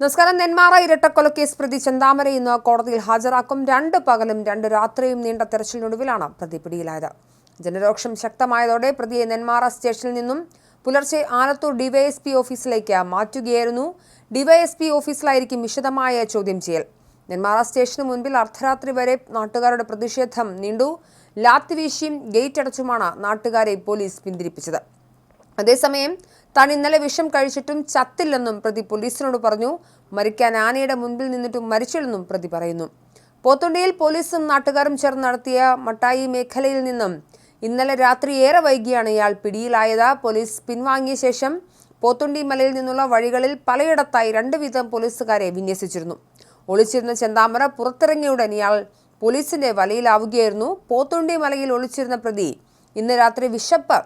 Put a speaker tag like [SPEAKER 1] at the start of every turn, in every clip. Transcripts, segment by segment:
[SPEAKER 1] നമസ്കാരം നെന്മാറ ഇരട്ടക്കൊലക്കേസ് പ്രതി ചെന്താമര ഇന്ന് കോടതിയിൽ ഹാജരാക്കും. രണ്ട് പകലും രണ്ട് രാത്രിയും നീണ്ട തെരച്ചിലിനൊടുവിലാണ് പ്രതി പിടിയിലായത്. ജനരോക്ഷം ശക്തമായതോടെ പ്രതിയെ നെന്മാറ സ്റ്റേഷനിൽ നിന്നും പുലർച്ചെ ആലത്തൂർ ഡിവൈഎസ്പി ഓഫീസിലേക്ക് മാറ്റുകയായിരുന്നു. ഡിവൈഎസ്പി ഓഫീസിലായിരിക്കും വിശദമായ ചോദ്യം ചെയ്യൽ. നെന്മാറ സ്റ്റേഷന് മുൻപിൽ അർദ്ധരാത്രി വരെ നാട്ടുകാരുടെ പ്രതിഷേധം നീണ്ടു. ലാത്തിവീശിയും ഗേറ്റ് അടച്ചുമാണ് നാട്ടുകാരെ പോലീസ് പിന്തിരിപ്പിച്ചത്. അതേസമയം താൻ ഇന്നലെ വിഷം കഴിച്ചിട്ടും ചത്തില്ലെന്നും പ്രതി പോലീസിനോട് പറഞ്ഞു. മരിക്കാൻ ആനയുടെ മുൻപിൽ നിന്നിട്ടും മരിച്ചില്ലെന്നും പ്രതി പറയുന്നു. പോത്തുണ്ടിയിൽ പോലീസും നാട്ടുകാരും ചേർന്ന് നടത്തിയ മട്ടായി മേഖലയിൽ നിന്നും ഇന്നലെ രാത്രി ഏറെ വൈകിയാണ് ഇയാൾ പിടിയിലായത്. പോലീസ് പിൻവാങ്ങിയ ശേഷം പോത്തുണ്ടി മലയിൽ നിന്നുള്ള വഴികളിൽ പലയിടത്തായി രണ്ട് വീതം പോലീസുകാരെ വിന്യസിച്ചിരുന്നു. ഒളിച്ചിരുന്ന ചെന്താമര പുറത്തിറങ്ങിയുടൻ ഇയാൾ പോലീസിന്റെ വലയിലാവുകയായിരുന്നു. പോത്തുണ്ടി മലയിൽ ഒളിച്ചിരുന്ന പ്രതി ഇന്ന് രാത്രി വിശപ്പ്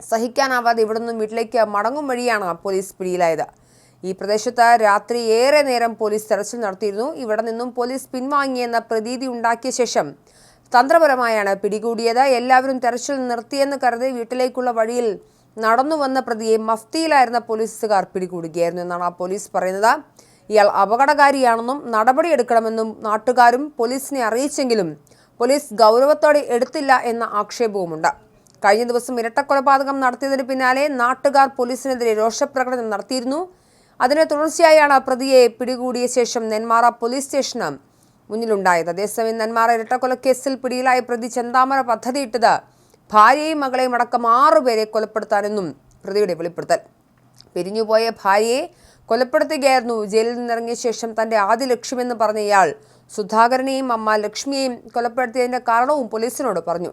[SPEAKER 1] സഹിക്കാനാവാതെ ഇവിടെ നിന്നും വീട്ടിലേക്ക് മടങ്ങും വഴിയാണ് പോലീസ് പിടിയിലായത്. ഈ പ്രദേശത്ത് രാത്രി ഏറെ നേരം പോലീസ് തെരച്ചിൽ നടത്തിയിരുന്നു. ഇവിടെ നിന്നും പോലീസ് പിൻവാങ്ങിയെന്ന പ്രതീതി ഉണ്ടാക്കിയ ശേഷം തന്ത്രപരമായാണ് പിടികൂടിയത്. എല്ലാവരും തെരച്ചിൽ നിർത്തിയെന്ന് കരുതി വീട്ടിലേക്കുള്ള വഴിയിൽ നടന്നു വന്ന പ്രതിയെ മഫ്തിയിലായിരുന്ന പോലീസുകാർ പിടികൂടുകയായിരുന്നു എന്നാണ് ആ പോലീസ് പറയുന്നത്. ഇയാൾ അപകടകാരിയാണെന്നും നടപടിയെടുക്കണമെന്നും നാട്ടുകാരും പോലീസിനെ അറിയിച്ചെങ്കിലും പോലീസ് ഗൗരവത്തോടെ എടുത്തില്ല എന്ന ആക്ഷേപവുമുണ്ട്. കഴിഞ്ഞ ദിവസം ഇരട്ടക്കൊലപാതകം നടത്തിയതിന് പിന്നാലെ നാട്ടുകാർ പോലീസിനെതിരെ രോഷപ്രകടനം നടത്തിയിരുന്നു. അതിനെ തുടർച്ചയായാണ് പ്രതിയെ പിടികൂടിയ ശേഷം നെന്മാറ പോലീസ് സ്റ്റേഷന് മുന്നിലുണ്ടായത്. അതേസമയം നെന്മാറ ഇരട്ടക്കൊലക്കേസിൽ പിടിയിലായ പ്രതി ചെന്താമര പദ്ധതിയിട്ടത് ഭാര്യയും മകളെയും അടക്കം ആറുപേരെ കൊലപ്പെടുത്താനെന്നും പ്രതിയുടെ വെളിപ്പെടുത്തൽ. പിരിഞ്ഞുപോയ ഭാര്യയെ കൊലപ്പെടുത്തുകയായിരുന്നു. ജയിലിൽ നിന്നിറങ്ങിയ ശേഷം തന്റെ ആദ്യ ലക്ഷ്യമെന്ന് പറഞ്ഞ ഇയാൾ സുധാകരനെയും അമ്മ ലക്ഷ്മിയെയും കൊലപ്പെടുത്തിയതിന്റെ കാരണവും പോലീസിനോട് പറഞ്ഞു.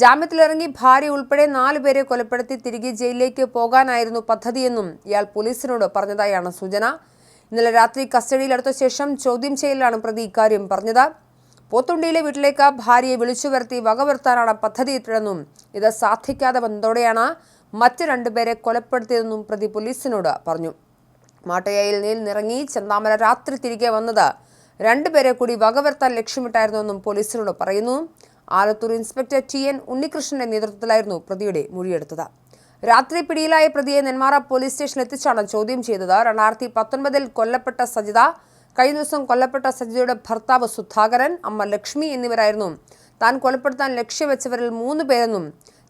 [SPEAKER 1] ജാമ്യത്തിലിറങ്ങി ഭാര്യ ഉൾപ്പെടെ നാലുപേരെ കൊലപ്പെടുത്തി തിരികെ ജയിലിലേക്ക് പോകാനായിരുന്നു പദ്ധതിയെന്നും ഇയാൾ പോലീസിനോട് പറഞ്ഞതായാണ് സൂചന. ഇന്നലെ രാത്രി കസ്റ്റഡിയിലെടുത്ത ശേഷം ചോദ്യം ചെയ്യലാണ് പ്രതി ഇക്കാര്യം പറഞ്ഞത്. പോത്തുണ്ടിയിലെ വീട്ടിലേക്ക് ഭാര്യയെ വിളിച്ചു വരുത്തി വകവരുത്താനാണ് പദ്ധതിയിട്ടതെന്നും ഇത് സാധിക്കാതെ വന്നതോടെയാണ് മറ്റ് രണ്ടുപേരെ കൊലപ്പെടുത്തിയതെന്നും പ്രതി പോലീസിനോട് പറഞ്ഞു. മാട്ടയായിൽ നിറങ്ങി ചെന്താമര രാത്രി തിരികെ വന്നത്. രണ്ടുപേരെ കൂടി വകവരുത്താൻ ലക്ഷ്യമിട്ടായിരുന്നുവെന്നും പോലീസിനോട് പറയുന്നു. ആലത്തൂർ ഇൻസ്പെക്ടർ ടി എൻ ഉണ്ണികൃഷ്ണന്റെ നേതൃത്വത്തിലായിരുന്നു പ്രതിയുടെ മൊഴിയെടുത്തത്. രാത്രി പിടിയിലായ പ്രതിയെ നെന്മാറ പോലീസ് സ്റ്റേഷനിൽ എത്തിച്ചാണ് ചോദ്യം ചെയ്തത്. രണ്ടായിരത്തി പത്തൊൻപതിൽ കൊല്ലപ്പെട്ട സജിത കഴിഞ്ഞ ദിവസം കൊല്ലപ്പെട്ട സജിതയുടെ ഭർത്താവ് സുധാകരൻ അമ്മ ലക്ഷ്മി എന്നിവരായിരുന്നു. താൻ കൊലപ്പെടുത്താൻ ലക്ഷ്യവെച്ചവരിൽ മൂന്ന് പേരെന്നും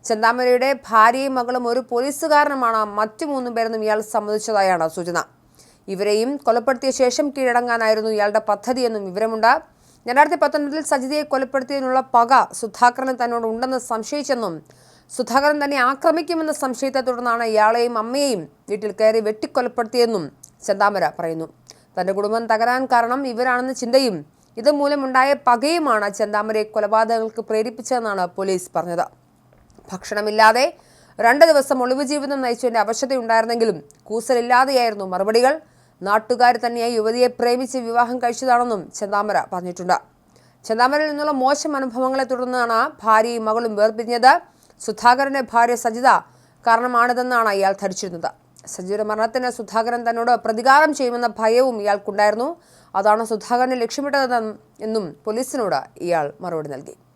[SPEAKER 1] ചെന്താമരയുടെ ഭാര്യയും മകളും ഒരു പോലീസുകാരനുമാണ് മറ്റു മൂന്ന് പേരെന്നും ഇയാൾ സമ്മതിച്ചതായാണ് സൂചന. ഇവരെയും കൊലപ്പെടുത്തിയ ശേഷം കീഴടങ്ങാനായിരുന്നു ഇയാളുടെ പദ്ധതിയെന്നും വിവരമുണ്ട്. രണ്ടായിരത്തി പത്തൊൻപതിൽ സജിതയെ കൊലപ്പെടുത്തിയതിനുള്ള പക സുധാകരന് തന്നോട് ഉണ്ടെന്ന് സംശയിച്ചെന്നും സുധാകരൻ തന്നെ ആക്രമിക്കുമെന്ന സംശയത്തെ തുടർന്നാണ് ഇയാളെയും അമ്മയെയും വീട്ടിൽ കയറി വെട്ടിക്കൊലപ്പെടുത്തിയെന്നും ചെന്താമര പറയുന്നു. തന്റെ കുടുംബം തകരാൻ കാരണം ഇവരാണെന്ന ചിന്തയും ഇതുമൂലമുണ്ടായ പകയുമാണ് ചെന്താമരയെ കൊലപാതകങ്ങൾക്ക് പ്രേരിപ്പിച്ചതെന്നാണ് പോലീസ് പറഞ്ഞത്. ഭക്ഷണമില്ലാതെ രണ്ട് ദിവസം ഒളിവ് ജീവിതം നയിച്ചതിന്റെ അവശതയുണ്ടായിരുന്നെങ്കിലും കൂസലില്ലാതെയായിരുന്നു മറുപടികൾ. നാട്ടുകാർ തന്നെയായി യുവതിയെ പ്രേമിച്ച് വിവാഹം കഴിച്ചതാണെന്നും ചെന്താമര പറഞ്ഞിട്ടുണ്ട്. ചെന്താമരയിൽ നിന്നുള്ള മോശം അനുഭവങ്ങളെ തുടർന്നാണ് ഭാര്യയും മകളും വേർപിരിഞ്ഞത്. സുധാകരന്റെ ഭാര്യ സജിത കാരണമാണിതെന്നാണ് ഇയാൾ ധരിച്ചിരുന്നത്. സജിയുടെ മരണത്തിന് സുധാകരൻ തന്നോട് പ്രതികാരം ചെയ്യുമെന്ന ഭയവും ഇയാൾക്കുണ്ടായിരുന്നു. അതാണ് സുധാകരനെ ലക്ഷ്യമിട്ടതെന്നും പോലീസിനോട് ഇയാൾ മറുപടി നൽകി.